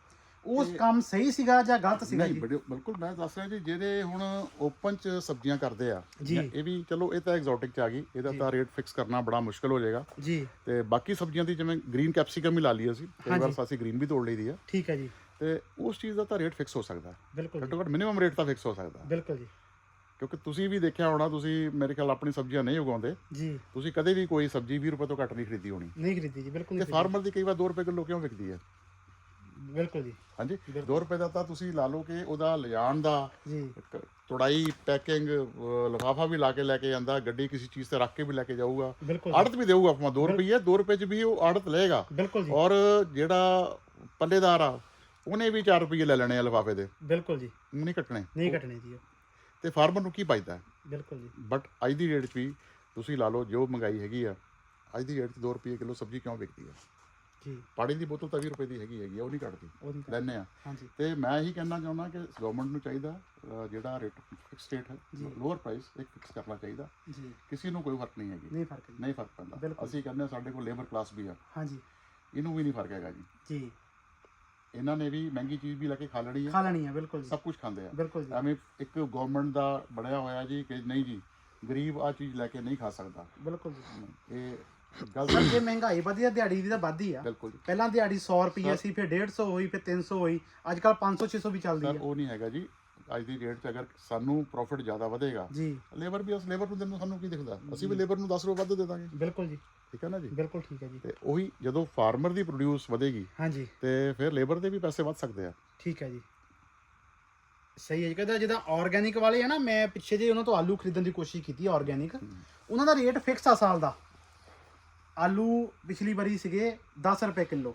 ਉਸ ਕੰਮ ਸਹੀ ਸੀਗਾ ਜਾਂ ਗਲਤ ਸੀਗਾ ਨਹੀਂ ਜੀ? ਬਿਲਕੁਲ ਮੈਂ ਦੱਸ ਰਿਹਾ ਜੀ ਜਿਹੜੇ ਹੁਣ ਓਪਨ ਚ ਸਬਜ਼ੀਆਂ ਕਰਦੇ ਆ ਜੀ। ਇਹ ਵੀ ਚਲੋ ਇਹ ਤਾਂ ਐਗਜ਼ੋਟਿਕ ਚ ਆ ਗਈ ਇਹਦਾ ਤਾਂ ਰੇਟ ਫਿਕਸ ਕਰਨਾ ਬੜਾ ਮੁਸ਼ਕਲ ਹੋ ਜਾਏਗਾ। ਜੀ। ਤੇ ਬਾਕੀ ਸਬਜ਼ੀਆਂ ਦੀ ਜਿਵੇਂ ਗ੍ਰੀਨ ਕੈਪਸਿਕਮ ਹੀ ਲਾ ਲਈ ਅਸੀਂ ਕਈ ਵਾਰ ਹਾਂਜੀ। ਅਸੀਂ ਗ੍ਰੀਨ ਵੀ ਤੋੜ ਲਈਦੀ ਆ। ਠੀਕ ਹੈ ਜੀ। ਤੇ ਉਸ ਚੀਜ਼ ਦਾ ਤਾਂ ਰੇਟ ਫਿਕਸ ਹੋ ਸਕਦਾ। ਬਿਲਕੁਲ ਜੀ। ਘੱਟੋ ਘੱਟ ਮਿਨੀਮਮ ਰੇਟ ਤਾਂ ਫਿਕਸ ਹੋ ਸਕਦਾ। ਬਿਲਕੁਲ ਜੀ। ਕਿਉਂਕਿ ਤੁਸੀਂ ਵੀ ਦੇਖਿਆ ਹੋਣਾ ਤੁਸੀਂ ਮੇਰੇ ਖਿਆਲ ਆਪਣੀ ਸਬਜ਼ੀਆਂ ਨਹੀਂ ਉਗਾਉਂਦੇ। ਜੀ। ਤੁਸੀਂ ਕਦੇ ਵੀ ਕੋਈ ਸਬਜ਼ੀ 20 ਰੁਪਏ ਤੋਂ ਘੱਟ ਨਹੀਂ ਖਰੀਦੀ ਹੋਣੀ। ਨਹੀਂ ਖਰੀਦੀ ਜੀ ਬਿਲਕੁਲ ਤੇ ਨਹੀਂ ਫਾਰਮਰ ਦੀ ਕਈ ਵਾਰ 2 ਰੁਪਏ ਕਿਲੋ ਕਿਉਂ ਵਿਕਦੀ ਹੈ? ਖਰੀਦੀ। ਬਿਲਕੁਲ ਜੀ। ਹਾਂਜੀ 2 ਰੁਪਏ ਦਾ ਤਾਂ ਤੁਸੀਂ ਲਾ ਲਓ ਕਿ ਉਹਦਾ ਲਿਜਾਣ ਦਾ ਜੀ। ਤੁੜਾਈ ਪੈਕਿੰਗ ਲਫਾਫਾ ਵੀ ਲਾ ਕੇ ਲੈ ਕੇ ਜਾਂਦਾ ਗੱਡੀ ਕਿਸੇ ਚੀਜ਼ ਤੇ ਰੱਖ ਕੇ ਵੀ ਲੈ ਕੇ ਜਾਊਗਾ। ਆੜਤ ਵੀ ਦੇਊਗਾ ਆਪਾਂ 2 ਰੁਪਏ 2 ਰੁਪਏ ਚ ਵੀ ਉਹ ਆੜਤ ਲਏਗਾ। ਬਿਲਕੁਲ ਜੀ। ਔਰ ਜਿਹੜਾ ਪੱਲੇਦਾਰ ਆ ਉਹਨੇ ਵੀ 4 ਰੁਪਏ ਲੈ ਲੈਣੇ ਆ ਲਫਾਫੇ ਦੇ। ਬਿਲਕੁਲ ਜੀ। ਨਹੀਂ ਕੱਟਣੇ। ਨਹੀਂ ਕੱਟਣੇ ਜੀ। ਤੇ ਫਾਰਮਰ ਨੂੰ ਕੀ ਪਾਈਦਾ ਬਿਲਕੁਲ ਜੀ। ਬਟ ਅੱਜ ਦੀ ਰੇਟ 'ਚ ਵੀ ਤੁਸੀਂ ਲਾ ਲਓ ਜੋ ਮਹਿੰਗਾਈ ਹੈਗੀ ਆ ਅੱਜ ਦੀ ਰੇਟ 'ਚ 2 ਰੁਪਏ ਕਿਲੋ ਸਬਜ਼ੀ ਕਿਉਂ ਵਿਕਦੀ ਆ? ਜੀ। ਪਾਣੀ ਦੀ ਬੋਤਲ ਤਾਂ 20 ਰੁਪਏ ਦੀ ਹੈਗੀ ਹੈਗੀ ਆ, ਉਹ ਨਹੀਂ ਕੱਟਦੀ ਉਹ ਨਹੀਂ ਕੱਟ- ਲੈਣੇ ਆ ਹਾਂਜੀ। ਤੇ ਮੈਂ ਇਹੀ ਕਹਿਣਾ ਚਾਹੁੰਦਾ ਕਿ ਗਵਰਨਮੈਂਟ ਨੂੰ ਚਾਹੀਦਾ ਅ, ਜਿਹੜਾ ਰੇਟ ਫਿਕਸ ਰੇਟ ਹੈ ਲੋਅਰ ਪ੍ਰਾਈਸ ਇੱਕ ਫਿਕਸ ਕਰਨਾ ਚਾਹੀਦਾ। ਜੀ। ਕਿਸੇ ਨੂੰ ਕੋਈ ਫ਼ਰਕ ਨਹੀਂ ਹੈਗੀ। ਨਹੀਂ ਫ਼ਰਕ ਜੀ ਨਹੀਂ ਫ਼ਰਕ ਪੈਂਦਾ। ਬਿਲਕੁਲ। ਅਸੀਂ ਕਹਿੰਦੇ ਹਾਂ ਸਾਡੇ ਕੋਲ ਲੇਬਰ ਕਲਾਸ ਵੀ ਆ। ਹਾਂਜੀ। ਇਹਨੂੰ ਵੀ ਨਹੀਂ ਫ਼ਰਕ ਹੈਗਾ ਜੀ। ਜੀ। ਇਹਨਾਂ ਨੇ ਵੀ ਮਹਿੰਗੀ ਚੀਜ਼ ਵੀ ਲੈ ਕੇ ਖਾ ਲੈਣੀ ਹੈ। ਖਾ ਲੈਣੀ ਹੈ ਬਿਲਕੁਲ ਜੀ। ਸਭ ਕੁਝ ਖਾਂਦੇ ਆ। ਬਿਲਕੁਲ ਜੀ। ਐਵੇਂ ਇੱਕ ਗਵਰਨਮੈਂਟ ਦਾ ਬਣਿਆ ਹੋਇਆ ਜੀ ਕਿ ਨਹੀਂ ਜੀ ਗਰੀਬ ਆ ਚੀਜ਼ ਲੈ ਕੇ ਨਹੀਂ ਖਾ ਸਕਦਾ। ਬਿਲਕੁਲ ਜੀ। ਇਹ ਗੱਲ ਸਰ ਜੇ ਮਹਿੰਗਾਈ ਵਧੀ ਆ ਦਿਹਾੜੀ ਦੀ ਤਾਂ ਵੱਧਦੀ ਆ। ਬਿਲਕੁਲ ਜੀ। ਪਹਿਲਾਂ ਦਿਹਾੜੀ 100 ਰੁਪਏ ਸੀ ਫਿਰ 150 ਹੋਈ ਫਿਰ 300 ਹੋਈ। ਅੱਜ ਕੱਲ 500 600 ਵੀ ਚੱਲਦੀ ਸਰ ਆ। ਉਹ ਨਹੀਂ ਹੈਗਾ ਜੀ। ਅੱਜ ਦੀ ਰੇਟ 'ਚ ਅਗਰ ਸਾਨੂੰ ਪ੍ਰੋਫਿਟ ਜ਼ਿਆਦਾ ਵਧੇਗਾ ਜੀ। ਲੇਬਰ ਵੀ ਉਸ ਲੇਬਰ ਨੂੰ ਦਿਨ ਸਾਨੂੰ ਕੀ ਦਿਖਦਾ? ਅਸੀਂ ਵੀ ਲੇਬਰ ਨੂੰ 10 ਰੁਪਏ ਵੱਧ ਦੇ ਦਾਂਗੇ। ਬਿਲਕੁਲ ਜੀ। ਠੀਕ ਹੈ ਨਾ ਜੀ? ਬਿਲਕੁਲ ਠੀਕ ਹੈ ਜੀ। ਤੇ ਉਹੀ ਜਦੋਂ ਫਾਰਮਰ ਦੀ ਪ੍ਰੋਡਿਊਸ ਵਧੇਗੀ ਹਾਂਜੀ। ਤੇ ਫਿਰ ਲੇਬਰ ਦੇ ਵੀ ਪੈਸੇ ਵੱਧ ਸਕਦੇ ਆ। ਠੀਕ ਹੈ ਜੀ। ਸਹੀ ਹੈ ਜੀ। ਕਹਿੰਦਾ ਜਿੱਦਾਂ ਆਰਗੈਨਿਕ ਵਾਲੇ ਆ ਨਾ ਮੈਂ ਪਿੱਛੇ ਜੇ ਉਹਨਾਂ ਤੋਂ ਆਲੂ ਖਰੀਦਣ ਦੀ ਕੋਸ਼ਿਸ਼ ਕੀਤੀ ਆਰਗੈਨਿਕ ਉਹਨਾਂ ਦਾ ਰੇਟ ਫਿਕਸ ਆ ਸਾਲ ਦਾ। ਆਲੂ ਪਿਛਲੀ ਵਾਰੀ ਸੀਗੇ 10 ਰੁਪਏ ਕਿਲੋ।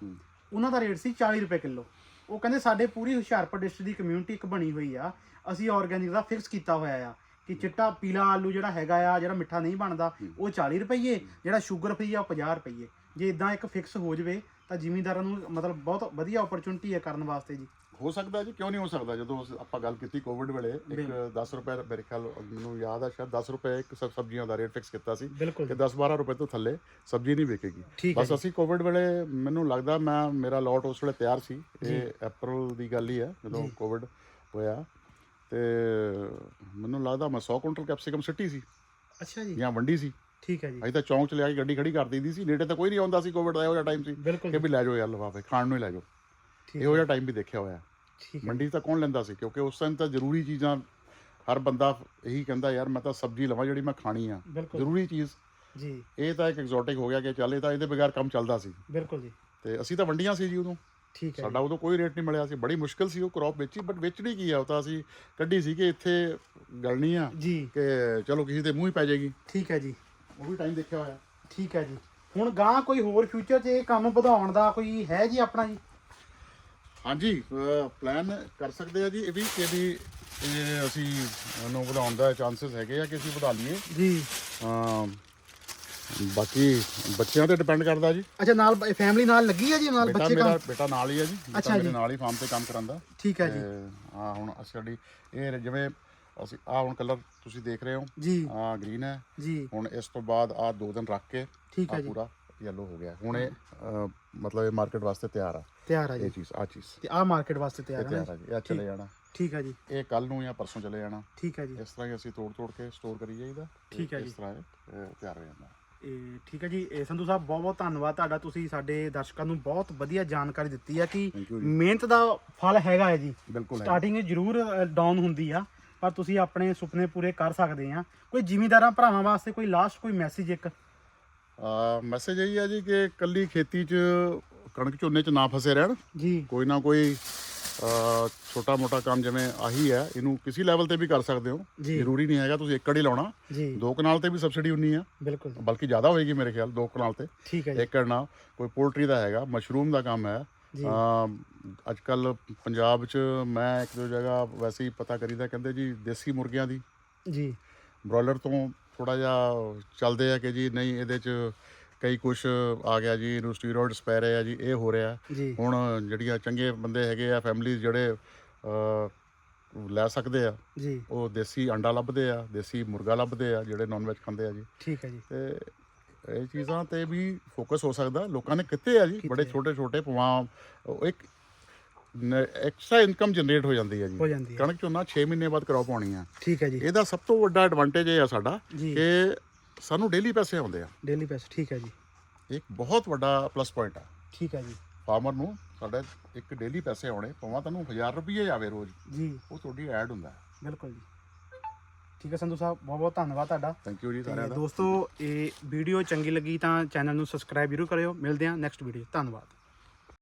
ਉਹਨਾਂ ਦਾ ਰੇਟ ਸੀ 40 ਰੁਪਏ ਕਿਲੋ। ਉਹ ਕਹਿੰਦੇ ਸਾਡੇ ਪੂਰੀ ਹੁਸ਼ਿਆਰਪੁਰ ਡਿਸਟ੍ਰਿਕਟ ਦੀ ਕਮਿਊਨਿਟੀ ਇੱਕ ਬਣੀ ਹੋਈ ਆ। ਅਸੀਂ ਆਰਗੈਨਿਕ ਦਾ ਫਿਕਸ ਕੀਤਾ ਹੋਇਆ ਆ ਕਿ ਚਿੱਟਾ ਪੀਲਾ ਆਲੂ ਜਿਹੜਾ ਹੈਗਾ ਆ ਜਿਹੜਾ ਮਿੱਠਾ ਨਹੀਂ ਬਣਦਾ ਉਹ 40 ਰੁਪਏ ਜਿਹੜਾ ਸ਼ੂਗਰ ਫ੍ਰੀ ਆ ਉਹ 50 ਰੁਪਏ ਜੇ ਇਦਾਂ ਇੱਕ ਫਿਕਸ ਹੋ ਜਵੇ ਤਾਂ ਜ਼ਿਮੀਂਦਾਰਾਂ ਨੂੰ ਮਤਲਬ ਬਹੁਤ ਵਧੀਆ ਓਪਰਚੁਨਿਟੀ ਹੈ ਕਰਨ ਵਾਸਤੇ ਜੀ। ਹੋ ਸਕਦਾ ਜੀ ਕਿਉਂ ਨਹੀਂ ਹੋ ਸਕਦਾ? ਜਦੋਂ ਆਪਾਂ ਗੱਲ ਕੀਤੀ ਕੋਵਿਡ ਵੇਲੇ ਇੱਕ 10 ਰੁਪਏ ਦਾ ਮੇਰੇ ਖਿਆਲ ਮੈਨੂੰ ਯਾਦ ਆ ਸ਼ਾਇਦ 10 ਰੁਪਏ ਇੱਕ ਸਬ- ਸਬਜ਼ੀਆਂ ਦਾ ਰੇਟ ਫਿਕਸ ਕੀਤਾ ਸੀ ਬਿਲਕੁਲ ਕਿ 10 12 ਰੁਪਏ ਤੋਂ ਥੱਲੇ ਸਬਜ਼ੀ ਨਹੀਂ ਵਿਕੇਗੀ। ਠੀਕ ਹੈ ਬਸ ਅਸੀਂ ਕੋਵਿਡ ਵੇਲੇ ਮੈਨੂੰ ਲੱਗਦਾ ਮੈਂ ਮੇਰਾ ਲੋਟ ਉਸ ਵੇਲੇ ਤਿਆਰ ਸੀ। ਇਹ ਅਪ੍ਰੈਲ ਦੀ ਗੱਲ ਹੀ ਹੈ ਜਦੋਂ ਕੋਵਿਡ ਹੋਇਆ। ਤੇ ਮੈਨੂੰ ਲੱਗਦਾ ਮੈਂ 100 ਕੁਇੰਟਲ ਕੈਪਸਿਕਮ ਸਿੱਟੀ ਸੀ। ਅੱਛਾ ਜੀ। ਜਾਂ ਵੰਡੀ ਸੀ। ਠੀਕ ਹੈ ਜੀ। ਅਸੀਂ ਤਾਂ ਚੌਂਕ ਚ ਲਿਆ ਕੇ ਗੱਡੀ ਖੜੀ ਕਰ ਦਿੰਦੀ ਸੀ। ਨੇੜੇ ਤਾਂ ਕੋਈ ਨਹੀਂ ਆਉਂਦਾ ਸੀ ਕੋਵਿਡ ਦਾ ਇਹੋ ਜਿਹਾ ਟਾਈਮ ਸੀ ਬਿਲਕੁਲ ਕਿ ਵੀ ਲੈ ਜਾਓ ਯਾਰ ਲਫਾਫੇ ਖਾਣ ਨੂੰ ਹੀ ਲੈ ਜਾਓ। ਠੀਕ ਇਹੋ ਜਿਹਾ ਟਾਈਮ ਵੀ ਦੇਖਿਆ ਹੋਇਆ। ਠੀਕ ਹੈ। ਮੰਡੀ 'ਚ ਤਾਂ ਕੌਣ ਲੈਂਦਾ ਸੀ? ਕਿਉਂਕਿ ਉਸ ਟਾਈਮ ਤਾਂ ਜ਼ਰੂਰੀ ਚੀਜ਼ਾਂ ਹਰ ਬੰਦਾ ਇਹੀ ਕਹਿੰਦਾ ਯਾਰ ਮੈਂ ਤਾਂ ਸਬਜ਼ੀ ਲਵਾਂ ਜਿਹੜੀ ਮੈਂ ਖਾਣੀ ਆ। ਬਿਲਕੁਲ। ਜ਼ਰੂਰੀ ਚੀਜ਼। ਜੀ। ਇਹ ਤਾਂ ਇੱਕ ਐਗਜ਼ੋਟਿਕ ਹੋ ਗਿਆ ਕਿ ਚੱਲ ਇਹ ਤਾਂ ਇਹਦੇ ਬਗੈਰ ਕੰਮ ਚੱਲਦਾ ਸੀ। ਬਿਲਕੁਲ ਜੀ। ਤੇ ਅਸੀਂ ਤਾਂ ਵੰਡੀਆਂ ਸੀ ਜੀ ਉਦੋਂ। ਠੀਕ ਹੈ ਸਾਡਾ ਉਦੋਂ ਕੋਈ ਰੇਟ ਨਹੀਂ ਮਿਲਿਆ ਸੀ। ਬੜੀ ਮੁਸ਼ਕਲ ਸੀ ਉਹ ਕ੍ਰੌਪ ਵੇਚੀ ਬਟ ਵੇਚਣੀ ਕੀ ਆ? ਉਹ ਤਾਂ ਅਸੀਂ ਕੱਢੀ ਸੀ ਕਿ ਇੱਥੇ ਗਲਣੀ ਆ ਜੀ। ਕਿ ਚਲੋ ਕਿਸੇ ਦੇ ਮੂੰਹ ਹੀ ਪੈ ਜਾਏਗੀ। ਠੀਕ ਹੈ ਜੀ। ਉਹ ਵੀ ਟਾਈਮ ਦੇਖਿਆ ਹੋਇਆ। ਠੀਕ ਹੈ ਜੀ। ਹੁਣ ਗਾਂ ਕੋਈ ਹੋਰ ਫਿਊਚਰ 'ਚ ਇਹ ਕੰਮ ਵਧਾਉਣ ਦਾ ਕੋਈ ਹੈ ਜੀ ਆਪਣਾ ਜੀ? ਹਾਂਜੀ ਪਲਾਨ ਕਰ ਸਕਦੇ ਆ ਜੀ। ਇਹ ਵੀ ਕਿ ਵੀ ਇਹ ਅਸੀਂ ਇਹਨੂੰ ਵਧਾਉਣ ਦਾ ਚਾਂਸਸ ਹੈਗੇ ਆ ਕਿ ਅਸੀਂ ਵਧਾ ਲਈਏ। ਜੀ। ਬਾਕੀ ਬੱਚਿਆਂ ਤੇ ਡਿਪੈਂਡ ਕਰਦਾ ਜੀ। ਅੱਛਾ ਨਾਲ ਫੈਮਿਲੀ ਨਾਲ ਲੱਗੀ ਹੈ ਜੀ ਨਾਲ ਬੱਚੇ ਕੰਮ? ਬੇਟਾ ਨਾਲ ਹੀ ਹੈ ਜੀ। ਅੱਛਾ ਮੇਰੇ ਜੀ। ਨਾਲ ਹੀ ਫਾਰਮ ਤੇ ਕੰਮ ਕਰਾਂਦਾ ਠੀਕ ਹੈ ਜੀ। ਆ ਹੁਣ ਸਾਡੀ ਇਹ ਜਿਵੇਂ ਅਸੀਂ ਆ ਹੁਣ ਕਲਰ ਤੁਸੀਂ ਦੇਖ ਰਹੇ ਹੋ। ਜੀ। ਆ ਗ੍ਰੀਨ ਹੈ। ਜੀ। ਹੁਣ ਇਸ ਤੋਂ ਬਾਅਦ ਆ ਦੋ ਦਿਨ ਰੱਖ ਕੇ ਠੀਕ ਹੈ ਜੀ। ਪੂਰਾ। ਯੈਲੋ ਹੋ ਗਿਆ। ਹੁਣ ਇਹ ਮਤਲਬ ਇਹ ਮਾਰਕੀਟ ਵਾਸਤੇ ਤਿਆਰ ਆ। ਤਿਆਰ ਆ ਇਹ ਜੀ ਚੀਜ਼ ਆ ਚੀਜ਼। ਤੇ ਆਹ ਮਾਰਕੀਟ ਵਾਸਤੇ ਇਹ ਤਿਆਰ ਹੈ ਤਿਆਰ ਆ ਜੀ ਇਹ ਚਲੇ ਜਾਣਾ। ਠੀਕ ਹੈ ਜੀ। ਇਹ ਕੱਲ ਨੂੰ ਜਾਂ ਪਰਸੋਂ ਚਲੇ ਜਾਣਾ। ਠੀਕ ਹੈ ਜੀ। ਇਸ ਤਰ੍ਹਾਂ ਹੀ ਅਸੀਂ ਤੋੜ ਤੋੜ ਕੇ ਸਟੋਰ ਕਰੀ ਜਾਈਦਾ। ਤੇ ਠੀਕ ਹੈ ਇਸ ਜੀ। ਤਰ੍ਹਾਂ ਇਹ ਅ, ਤਿਆਰ ਹੋ ਜਾਂਦਾ। ਇਹ ਠੀਕ ਹੈ ਜੀ। ਇਹ ਸੰਧੂ ਸਾਹਿਬ ਬਹੁਤ ਬਹੁਤ ਧੰਨਵਾਦ ਤੁਹਾਡਾ। ਤੁਸੀਂ ਸਾਡੇ ਦਰਸ਼ਕਾਂ ਨੂੰ ਬਹੁਤ ਵਧੀਆ ਜਾਣਕਾਰੀ ਦਿੱਤੀ ਹੈ ਕਿ Thank you ਜੀ। ਮਿਹਨਤ ਦਾ ਫਲ ਹੈਗਾ ਹੈ ਜੀ। ਬਿਲਕੁਲ ਹੈ। ਸਟਾਰਟਿੰਗ ਜ਼ਰੂਰ ਡਾਊਨ ਹੁੰਦੀ ਆ ਪਰ ਤੁਸੀਂ ਆਪਣੇ ਸੁਪਨੇ ਪੂਰੇ ਕਰ ਸਕਦੇ ਆ। ਕੋਈ ਜ਼ਿਮੀਂਦਾਰਾਂ ਭਰਾਵਾਂ ਵਾਸਤੇ ਕੋਈ ਲਾਸਟ ਕੋਈ ਮੈਸੇਜ ਇੱਕ? ਮੈਸੇਜ ਇਹੀ ਆ ਜੀ ਕਿ ਕੱਲੀ ਖੇਤੀ 'ਚ ਕਣਕ ਝੋਨੇ 'ਚ ਨਾ ਫਸੇ ਰਹਿਣ। ਜੀ। ਕੋਈ ਨਾ ਕੋਈ ਛੋਟਾ ਮੋਟਾ ਕੰਮ ਜਿਵੇਂ ਆਹੀ ਹੈ ਇਹਨੂੰ ਕਿਸੇ ਲੈਵਲ ਤੇ ਵੀ ਕਰ ਸਕਦੇ ਹੋ। ਜ਼ਰੂਰੀ ਨਹੀਂ ਹੈਗਾ ਤੁਸੀਂ ਏਕੜ ਹੀ ਲਾਉਣਾ। ਦੋ ਕਨਾਲ ਤੇ ਵੀ ਸਬਸਿਡੀ ਉਨੀ ਆ। ਬਿਲਕੁਲ। ਬਲਕਿ ਜ਼ਿਆਦਾ ਹੋਏਗੀ ਮੇਰੇ ਖਿਆਲ ਦੋ ਕਨਾਲ ਤੇ। ਠੀਕ ਹੈ ਏਕੜ ਨਾਲ ਕੋਈ ਪੋਲਟਰੀ ਦਾ ਹੈਗਾ ਮਸ਼ਰੂਮ ਦਾ ਕੰਮ ਹੈ। ਅੱਜ ਕੱਲ ਪੰਜਾਬ 'ਚ ਮੈਂ ਇੱਕ ਦੋ ਜਗ੍ਹਾ ਵੈਸੇ ਹੀ ਪਤਾ ਕਰੀਦਾ ਕਹਿੰਦੇ ਜੀ ਦੇਸੀ ਮੁਰਗਿਆਂ ਦੀ। ਜੀ। ਬ੍ਰੋਇਲਰ ਤੋਂ ਥੋੜਾ ਜਿਹਾ ਚੱਲਦੇ ਆ ਕਿ ਜੀ ਨਹੀਂ ਇਹਦੇ 'ਚ ਕਈ ਕੁਝ ਆ ਗਿਆ ਜੀ ਇਹਨੂੰ ਸਟੀਰੋਇਡਸ ਪੈ ਰਹੇ ਆ ਜੀ ਇਹ ਹੋ ਰਿਹਾ। ਹੁਣ ਜਿਹੜੀਆਂ ਚੰਗੇ ਬੰਦੇ ਹੈਗੇ ਆ ਫੈਮਿਲੀਜ਼ ਜਿਹੜੇ ਲੈ ਸਕਦੇ ਆ ਜੀ। ਉਹ ਦੇਸੀ ਅੰਡਾ ਲੱਭਦੇ ਆ ਦੇਸੀ ਮੁਰਗਾ ਲੱਭਦੇ ਆ ਜਿਹੜੇ ਨਾਨ ਵੈਜ ਖਾਂਦੇ ਆ ਜੀ। ਠੀਕ ਹੈ ਜੀ। ਤੇ ਇਹ ਚੀਜ਼ਾਂ ਤੇ ਵੀ ਫੋਕਸ ਹੋ ਸਕਦਾ। ਲੋਕਾਂ ਨੇ ਕਿਤੇ ਆ ਜੀ ਬੜੇ ਛੋਟੇ ਛੋਟੇ ਪਵਾਂ ਇੱਕ ਐਕਸਟਰਾ ਇਨਕਮ ਜਨਰੇਟ ਹੋ ਜਾਂਦੀ ਹੈ ਜੀ। ਹੋ ਜਾਂਦੀ ਹੈ। ਕਣਕ ਝੋਨਾ 6 ਮਹੀਨੇ ਬਾਅਦ ਕ੍ਰੌਪ ਆਉਣੀ ਆ। ਠੀਕ ਹੈ ਜੀ। ਇਹਦਾ ਸਭ ਤੋਂ ਵੱਡਾ ਐਡਵਾਂਟੇਜ ਇਹ ਆ ਸਾਡਾ ਜੀ। ਕਿ ਸਾਨੂੰ ਡੇਲੀ ਪੈਸੇ ਆਉਂਦੇ ਆ। ਡੇਲੀ ਪੈਸੇ ਠੀਕ ਹੈ ਜੀ। ਇਹ ਇੱਕ ਬਹੁਤ ਵੱਡਾ ਪਲੱਸ ਪੁਆਇੰਟ ਆ। ਠੀਕ ਹੈ ਜੀ। ਫਾਰਮਰ ਨੂੰ ਸਾਡਾ ਇੱਕ ਡੇਲੀ ਪੈਸੇ ਆਉਣੇ ਭਾਵੇਂ ਤੁਹਾਨੂੰ 1000 ਰੁਪਏ ਆਵੇ ਰੋਜ਼ ਜੀ। ਉਹ ਤੁਹਾਡੀ ਐਡ ਹੁੰਦਾ ਬਿਲਕੁਲ ਜੀ। ਠੀਕ ਹੈ ਸੰਧੂ ਸਾਹਿਬ ਬਹੁਤ ਬਹੁਤ ਧੰਨਵਾਦ ਤੁਹਾਡਾ। ਥੈਂਕ ਯੂ ਜੀ ਤੇ ਸਾਰਿਆਂ ਦਾ। ਦੋਸਤੋ ਇਹ ਵੀਡੀਓ ਚੰਗੀ ਲੱਗੀ ਤਾਂ ਚੈਨਲ ਨੂੰ ਸਬਸਕ੍ਰਾਈਬ ਜ਼ਰੂਰ ਕਰਿਓ। ਮਿਲਦੇ ਹਾਂ ਨੈਕਸਟ ਵੀਡੀਓ ਧੰਨਵਾਦ।